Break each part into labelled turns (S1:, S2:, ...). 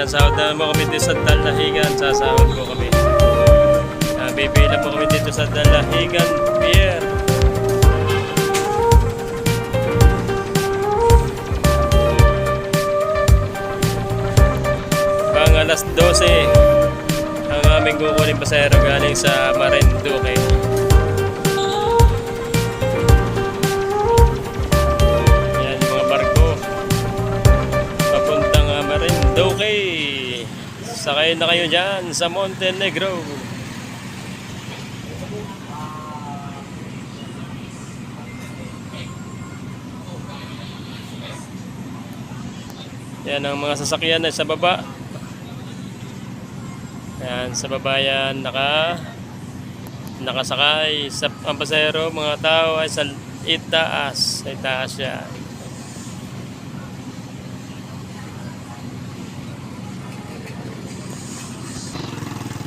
S1: katikit. Yan sahod na mo kami dito sa Dalahigan. Sasahod ko kami. Uh, po kami dito sa Dalahigan Pier. Pang alas 12 ang aming kukunin pasahero galing sa Marinduque. Sakay na kayo dyan sa Montenegro. Yan ang mga sasakyan na sa baba. Yan, sa baba yan, naka nakasakay sa ang mga tao ay sa itaas, sa itaas yan.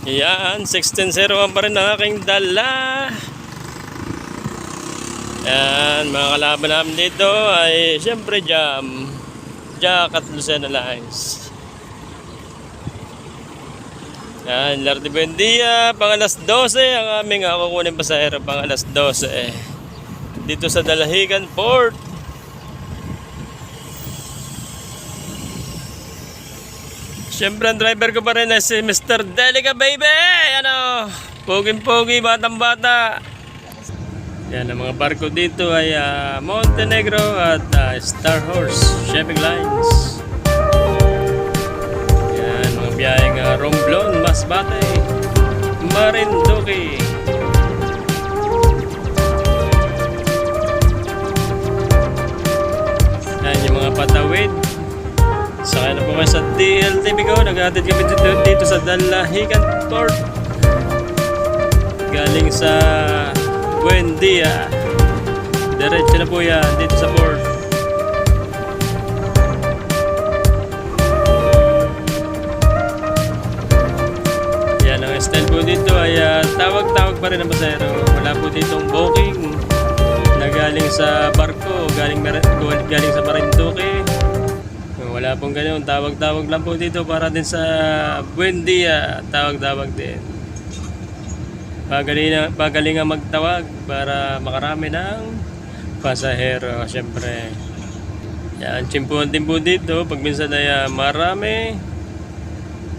S1: Yan, 1601 pa rin ang aking dala. Yan, mga kalaban namin dito ay siyempre Jam. Jack at Lucena Lines. Yan, Lardy Buendia, pang alas 12 ang aming uh, kukunin pasahero, pang alas 12. Dito sa Dalahigan Port. Siyempre ang driver ko pa rin ay si Mr. Delica Baby! Ano, puging-pugi, batang-bata. Yan, ang mga barko dito ay ah, Montenegro at ah, Star Horse Shipping Lines. Yan, mga biyaheng uh, Romblon, Masbate, Marinduque. Yan, yung mga patawid. Sakay na po kayo sa DLTV ko. Nag-atid kami dito, dito sa Dalahican Port. Galing sa Buendia. Diretso na po yan dito sa port. Yan ang style po dito ay ah, tawag-tawag pa rin ang pasahero. Wala po ditong booking na galing sa barko, galing, galing sa Marinduque. Wala pong ganun. Tawag-tawag lang po dito para din sa Buendia. Tawag-tawag din. Pagaling, pagaling magtawag para makarami ng pasahero. Siyempre. Yan, chimpuan din po dito. Pag minsan ay ah, marami.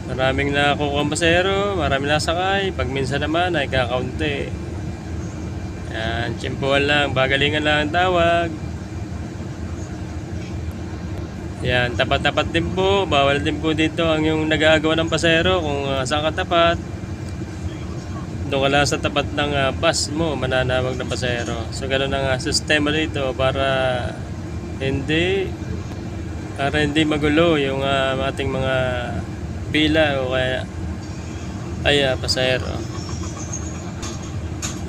S1: Maraming nakukuha ang pasahero. Maraming nasakay. Pag minsan naman ay kakaunti. Yan, chimpuan lang. Bagalingan lang ang tawag. Yan, tapat-tapat din po. Bawal din po dito ang yung nagagawa ng pasahero kung uh, saan ka tapat. Doon ka lang sa tapat ng ah, bus mo, mananawag ng pasahero. So, ganun ang ah, sistema dito para hindi para hindi magulo yung ah, ating mga pila o kaya ay ah, pasahero.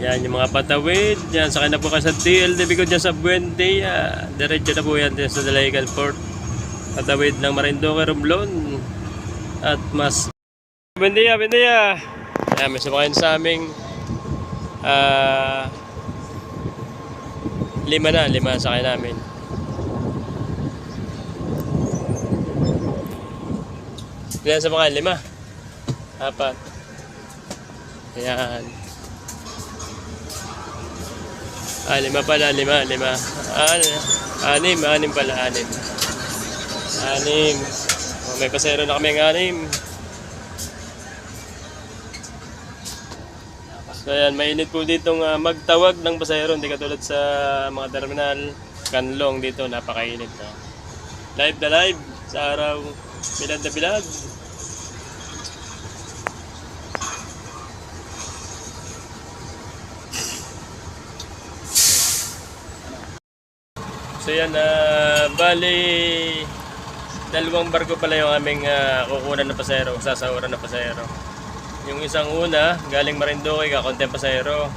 S1: Yan, yung mga patawid. Yan, sakay na po kayo sa DLDB ko dyan sa Buendia. Diretso na po yan dyan sa Dalahican Port. Patawid ng Marinduque, Romblon. At mas... Buendia, Buendia! Yan, may sumakay sa aming... ah lima na, lima ang sakay namin. Ilan sa mga lima? Apat. Ayan. Ah, lima pala, lima, lima. Ah, ano, anim, anim pala, anim. Anim. May pasero na kami ng anim. So ayan, mainit po ditong ah, magtawag ng pasahero. Hindi katulad sa mga terminal. Kanlong dito, napakainit na. Live na live sa araw. Bilad na bilad. So yan, ah, bali dalawang barko pala yung aming ah, kukunan ng pasahero, sasahuran ng pasahero. Yung isang una, galing Marinduque, kakontent pasahero.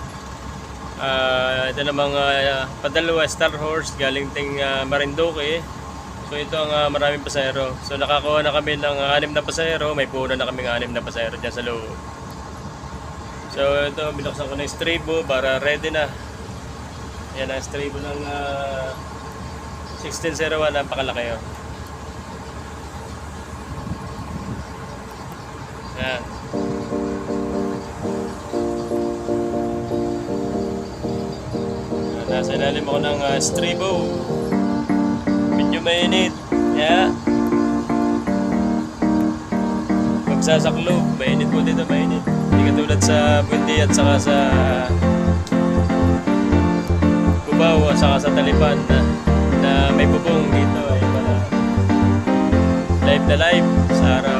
S1: Ah, ito namang ah, padalawa, Star Horse, galing ting ah, Marinduque. So ito ang ah, maraming pasahero. So nakakuha na kami ng anim na pasahero, may puno na kami ng anim na pasahero dyan sa loob. So ito, binuksan ko na yung strabo para ready na. Yan ang strabo ng ah, 1601, napakalaki yun. Yan. Nasa ilalim ako ng uh, stribo. Medyo mainit. Yeah. Magsasaklob. Mainit po dito, mainit. Hindi katulad sa Bundi at saka sa Cubao at saka sa Talipan na, na may bubong dito ay wala. Live na live sa araw.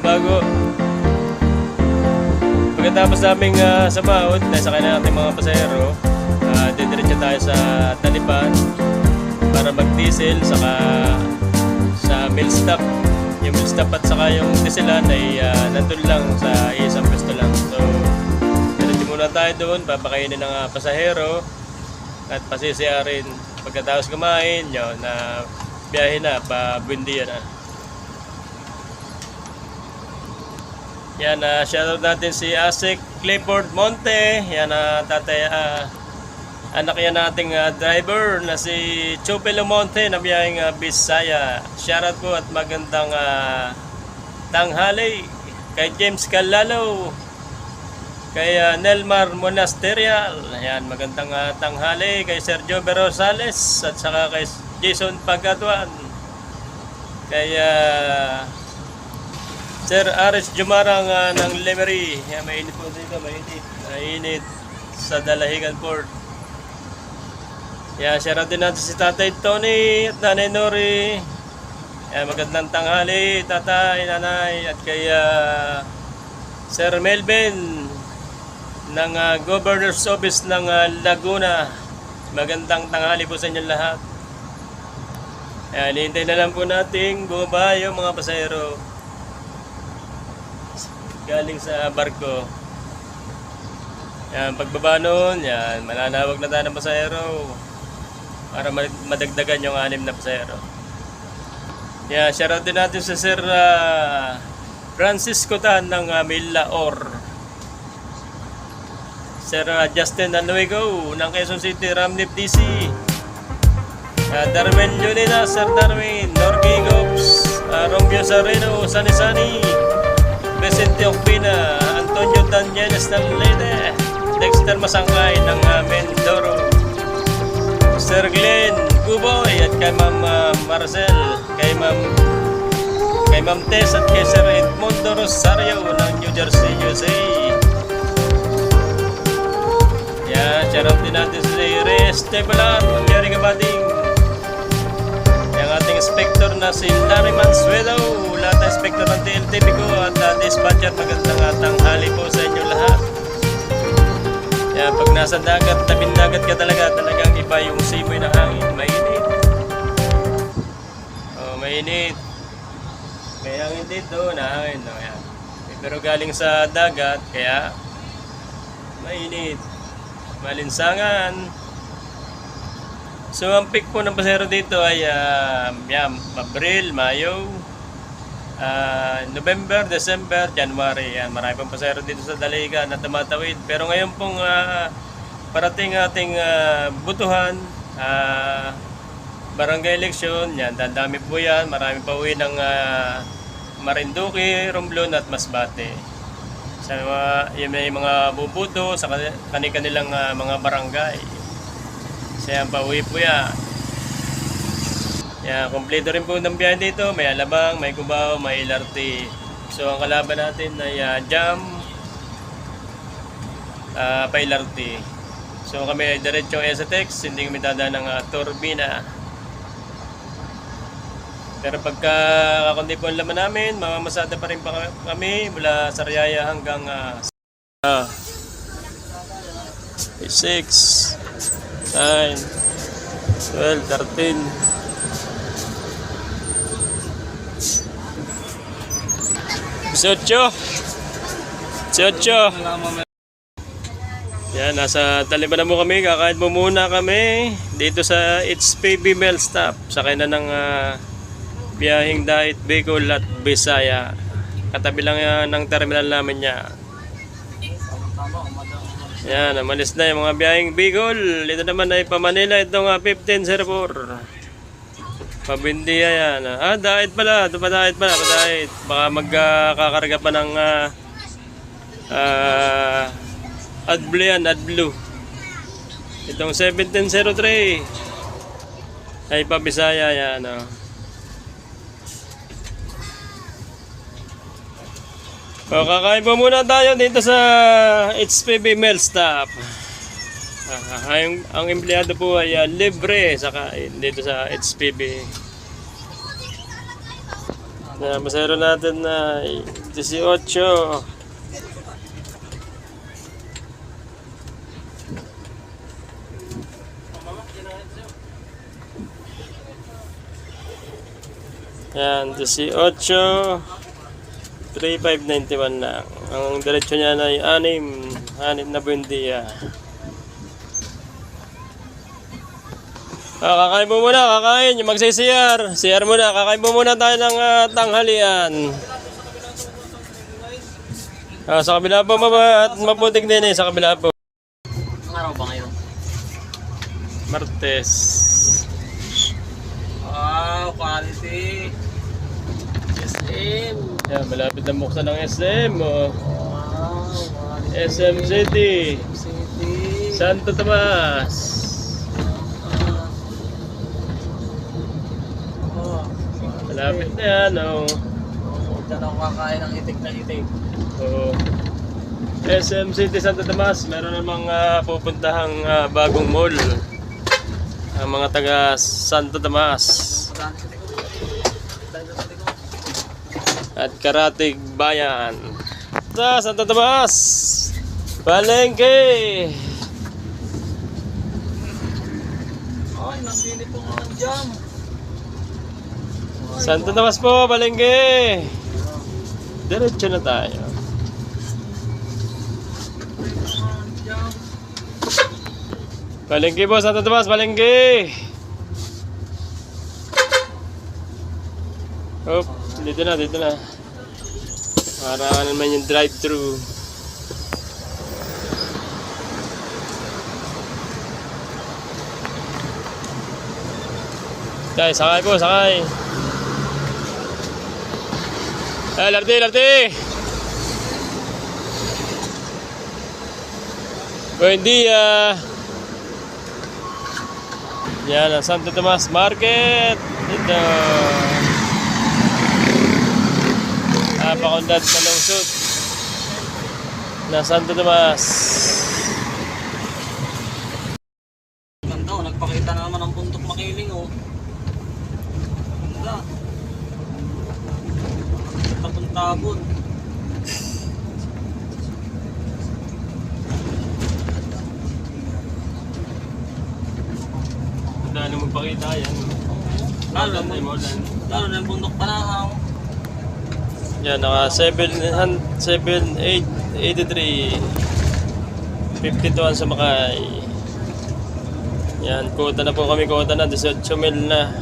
S1: Bago Pagkatapos naming uh, sa baot, nasakay na natin mga pasahero, uh, didiretso tayo sa Taliban para mag-diesel saka sa mill stop. Yung mill stop at saka yung dieselan ay uh, nandun lang sa isang pwesto lang. So, diretso muna tayo doon, papakainin ng uh, pasahero at pasisiyarin. Pagkatapos kumain, yun, na biyahe na, pa Buendia na. Yan, uh, shoutout natin si Asik Clifford Monte. Yan, uh, tatay, ah, anak yan nating ah, driver na si Chupelo Monte na biyaheng uh, Bisaya. Shoutout po at magandang ah, tanghali kay James Calalo. Kay ah, Nelmar Monasterial. Yan, magandang ah, tanghali kay Sergio Berosales at saka kay Jason Pagatuan. Kay ah, Sir Aris Jumarang uh, ng Lemery. Yan, mainit po dito, mainit. Mainit sa Dalahigan Port. Yan, share din natin si Tatay Tony at Nanay Nori. Yan, magandang tanghali, Tatay, Nanay, at kay ah, Sir Melvin ng ah, Governor's Office ng ah, Laguna. Magandang tanghali po sa inyo lahat. Yan, hintay na lang po nating bumaba yung mga pasahero galing sa barko. Yan, pagbaba nun, yan, mananawag na tayo ng pasahero para ma- madagdagan yung anim na pasahero. Yan, shoutout din natin sa Sir ah, Francisco Tan ng uh, Or. Sir ah, Justin Anuego ng Quezon City, Ramnip DC. Uh, Darwin Junina, Sir Darwin, Norby Gops, uh, Romeo Sareno, Sani Sani. Vicente Ocpina, Antonio Danieles ng Leyte, Dexter Masangkay ng uh, Mendoro, Sir Glenn Guboy at kay Ma'am uh, Marcel, kay Ma'am kay Ma'am Tess at kay Sir Edmundo Rosario ng New Jersey, USA. Yan, shoutout din natin si Reyes Tebalan, Jerry Gabading, ating inspector na si Larry Mansuedo, lahat ng inspector ng TLTV ko at uh, dispatcher, magandang tanghali po sa inyo lahat. Yan, pag nasa dagat, tabing dagat ka talaga, talagang iba yung simoy ng hangin, mainit. Oh, mainit. May hangin dito, nahangin. No, yan. Pero galing sa dagat, kaya mainit. Malinsangan. So ang peak po ng pasero dito ay uh, yan, Abril, Mayo, ah, November, December, January. Yan, marami pang pasero dito sa Daliga na tumatawid. Pero ngayon pong ah, parating ating ah, butuhan, ah, barangay election, yan, dadami po yan. Marami pa uwi ng uh, Marinduque, Romblon at Masbate. Sa mga, yung may mga bubuto sa kani- kani-kanilang ah, mga barangay. Siya ang pauwi po yan. Yan, kompleto rin po ng biyahe dito. May alabang, may kubaw, may LRT. So, ang kalaban natin ay ah, jam, ah, pa LRT. So, kami ay diretso STX, hindi kami dadaan ng ah, turbina. Pero pagka kakundi po ang laman namin, mamamasada pa rin pa kami mula Sariaya hanggang ah, ah, 6, 9, 12, 13. Sotyo. Sotyo. Yan, nasa Taliban na mo kami. Kakain mo muna kami dito sa HPB Mel Stop. Sakay na ng ah, biyaheng Dait, Bicol at Bisaya. Katabi lang yan ng terminal namin niya. Yan, umalis na yung mga biyaheng Bicol. Ito naman ay pa Manila. Ito nga 1504. Pabindiya yan. Ah, diet pala. Ito pa diet pala. Pa. Baka magkakarga pa ng ah ah, AdBlue yan. AdBlue. Itong 1703. Ay pabisaya yan. Oh. O, kakain po muna tayo dito sa HPB Mel Stop. Ah, ang, ang empleyado po ay ah, libre sa kain dito sa HPB. Na masero natin na 18. Yan, 18. 3591 lang. Ang diretsyo niya ay 6, 6 na buendia. Ah, kakain mo muna, kakain. Yung magsisiyar. Siyar muna, kakain mo muna tayo ng ah, tanghalian. Ah, sa kabila po, maba, at maputik din eh, sa kabila po.
S2: Ang araw ba ngayon?
S1: Martes.
S2: Wow, quality. SM.
S1: Yan, malapit na buksan ng SM. Oh.
S2: Wow.
S1: SM City.
S2: City.
S1: Santo Tomas.
S2: Oh.
S1: Malapit na yan, oh.
S2: Oh, Diyan ako kakain ng itik na itik.
S1: So, SM City Santo Tomas, meron namang ah, pupuntahang ah, bagong mall. Ang mga taga Santo Tomas
S2: Magkano sa
S1: at Karatig Bayan. Sa Santo Tomas, Palengke.
S2: Ay, nabili po nga. Ay,
S1: Santo Tomas po, Palengke. Diretso na tayo. Palengke po, Santo Tomas, Palengke. Oh, dito na, dito na. Para naman yung drive-thru. Sakay, sakay po, sakay. Eh, Larti, Larti! Buen dia! Yan ang Santo Tomas Market. Ito. Napakundad na lungsod na Santo Tomas.
S2: Ganda oh, nagpakita na naman ang puntok makiling oh. Ganda. Tabon-tabon.
S1: Dahil mo pakita yan.
S2: Lalo na yung bundok panahaw.
S1: Yan, naka 7, 7, 8, 83. 52 ang sumakay. Yan, kuta na po kami, kuta na. 18 mil na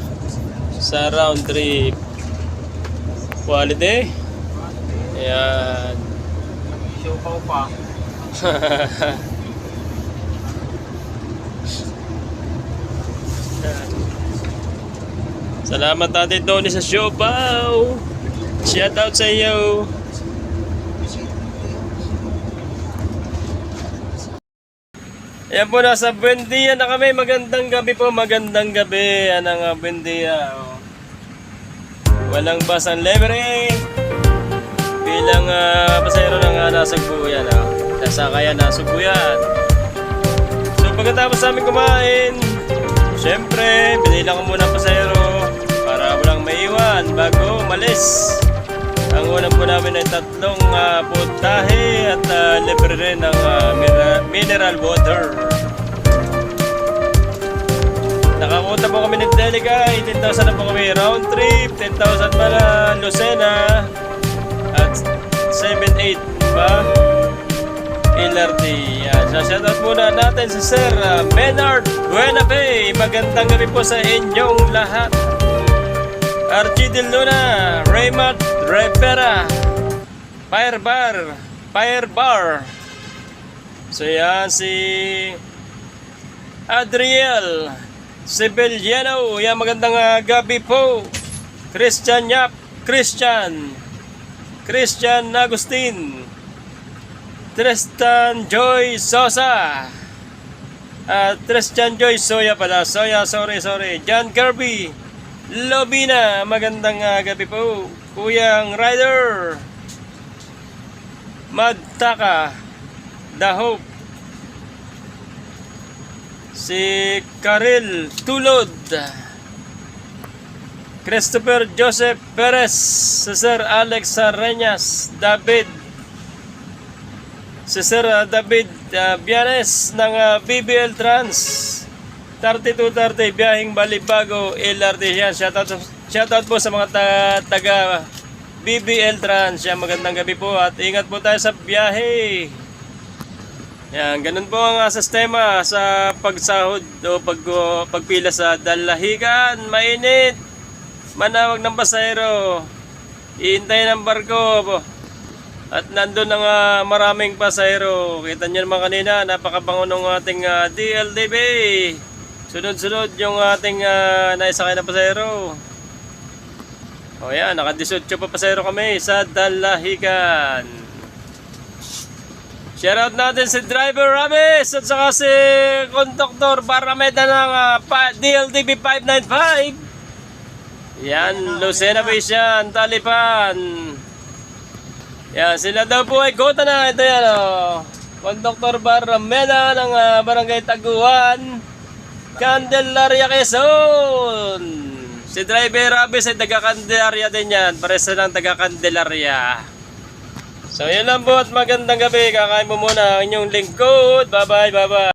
S1: sa round trip. Quality. Yan.
S2: Show pa pa.
S1: Salamat Ate Tony sa Siopaw. Shout out sa iyo. Ayan po, nasa Buendia na kami. Magandang gabi po, magandang gabi. Yan ang uh, Buendia. Oh. Walang basang libre. Bilang uh, pasayro ng uh, nasa Guyan. Oh. Sasakayan nasa Guyan. So pagkatapos namin kumain, syempre, binila ko muna Unang po namin ay tatlong uh, putahe at uh, libre rin ng ah, mineral, water. Nakakuta po kami ng Delica, 18,000 na po kami round trip, 10,000 para Lucena, at 7-8 pa LRT. Yan. Shoutout muna natin si Sir uh, Menard Buenafe. Magandang gabi po sa inyong lahat. Archie Del Luna, Raymond Rivera, Fire Bar, Fire Bar. So yan si Adriel, Civiliano, yan magandang ah, gabi po. Christian Yap, Christian. Christian Agustin. Tristan Joy Sosa. Ah, Tristan Joy Soya pala. Soya, sorry, sorry. John Kirby. Lobina, magandang ah, gabi po. Kuyang Rider. Madtaka. The Hope. Si Karil Tulod. Christopher Joseph Perez. Si Sir Alex Arenas. David. Si Sir uh, David uh, Bianes ng uh, BBL Trans. 3230 biyaheng Balibago LRT yan. Shoutout, shoutout po sa mga ta- taga BBL Trans. Yan, magandang gabi po at ingat po tayo sa biyahe. Yan, ganun po ang uh, sistema sa pagsahod o pag, o pagpila sa dalahigan. Mainit. Manawag ng pasahero. Iintay ng barko. po. At nandun ang ah, maraming pasahero. Kita niyo naman kanina, napakabango ng ating ah, DLDB. Sunod-sunod yung ating uh, naisakay na pasahero. O yan, naka-18 pa pasahero kami sa Dalahigan. Shoutout natin si Driver Ramis at saka si Konduktor Barameda ng ah, pa- DLDB 595. Yan, Lucena yan, Talipan. Yan, sila daw po ay kota na. Ito yan, oh. Konduktor Barameda ng ah, Barangay Taguan. Candelaria Quezon. Si Driver Abis ay taga Candelaria din yan. Pares lang taga Candelaria. So yan lang po at magandang gabi. Kakain mo muna ang inyong lingkod. Bye bye, bye bye.